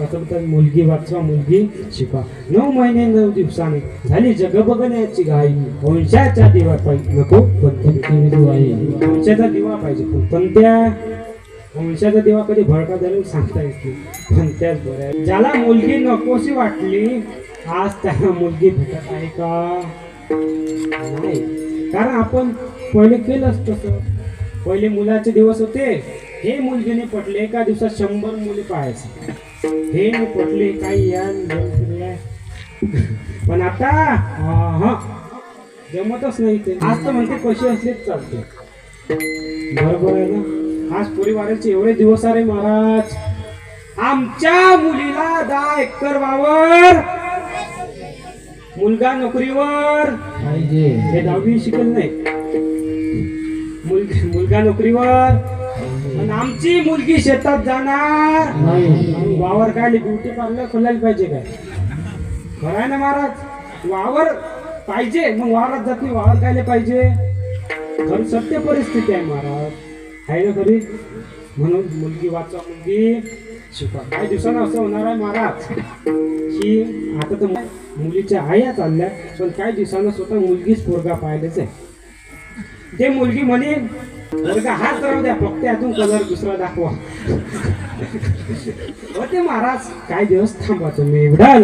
असं तर मुलगी वाचवा मुलगी शिकवा. नऊ महिने नऊ दिवसाने. झाली जग बघण्याची घाई. वंशाच्या दिवा पाहिजे नको पण वंशाचा दिवा पाहिजे. पण त्या वंशाचा दिवा कधी भडका झाला सांगता येत नाही. पण त्याच बरं आहे. ज्याला मुलगी नकोशी वाटली आज त्याला मुलगी भेटत आहे का? नाही. कारण आपण पहिले केलंच तसं. पहिले मुलाचे दिवस होते. हे मुलगीने पटले एका दिवसात शंभर मुली पाहायचे. हे नाही पटले काही या. पण आता हा जमतच नाही ते. आज तर म्हणते कशी असलीच चालते. बरोबर आहे ना? आज पुरी वाढायचे एवढे दिवस आहे महाराज. आमच्या मुलीला दहा एकर वावर मुलगा नोकरीवर. पाहिजे. हे दहावी शिकल नाही. मुल- मुलगा नोकरीवर. आमची मुलगी शेतात जाणार. नाही. वावर काय ब्युटी पार्लर खोलायला पाहिजे काय? खरं आहे ना महाराज? वावर पाहिजे मग वावरात जात नाही वावर कायले पाहिजे. खरं सत्य परिस्थिती आहे महाराज. आहे ना खरी? म्हणून मुलगी वाचवा मुलगी शिकवा. काही दिवसांना असं होणार आहे महाराज. की आता तर मुलीच्या आया चालल्या पण काही दिवसांना स्वतः मुलगीच पोरगा पाहिलेच आहे. ते मुलगी म्हणे हाच राहू द्या फक्त अजून कलर दुसरा दाखवा. होते महाराज काही दिवस थांबा तुम्ही. एवढा